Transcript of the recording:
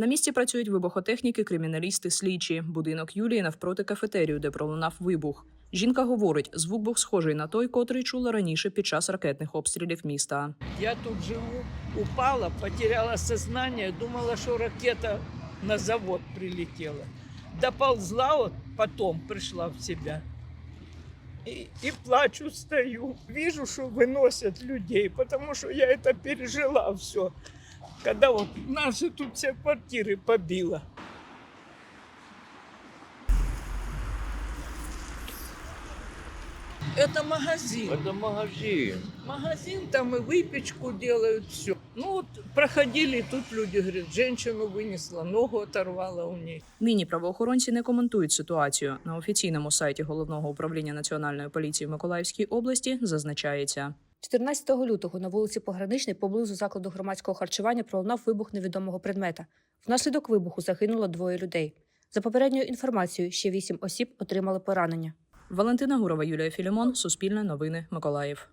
На місці працюють вибухотехніки, криміналісти, слідчі. Будинок Юлії навпроти кафетерію, де пролунав вибух. Жінка говорить, звук був схожий на той, котрий чула раніше під час ракетних обстрілів міста. Я тут живу, упала, потеряла сознание, думала, что ракета на завод прилетела. Доползла, вот потом пришла в себя. И, и плачу, стою. Вижу, что выносят людей, потому что я это пережила все Когда вот наши тут все квартиры побило. Это магазин. Это магазин. Магазин, там и выпечку делают, все. Ну вот проходили, тут люди говорят, женщину вынесла, ногу оторвала у ней. Нині правоохоронці не коментують ситуацію. На офіційному сайті головного управління національної поліції в Миколаївській області зазначається. 14 лютого на вулиці Пограничний поблизу закладу громадського харчування пролунав вибух невідомого предмета. Внаслідок вибуху загинуло двоє людей. За попередньою інформацією, ще вісім осіб отримали поранення. Валентина Гурова, Юлія Філімон, Суспільне новини, Миколаїв.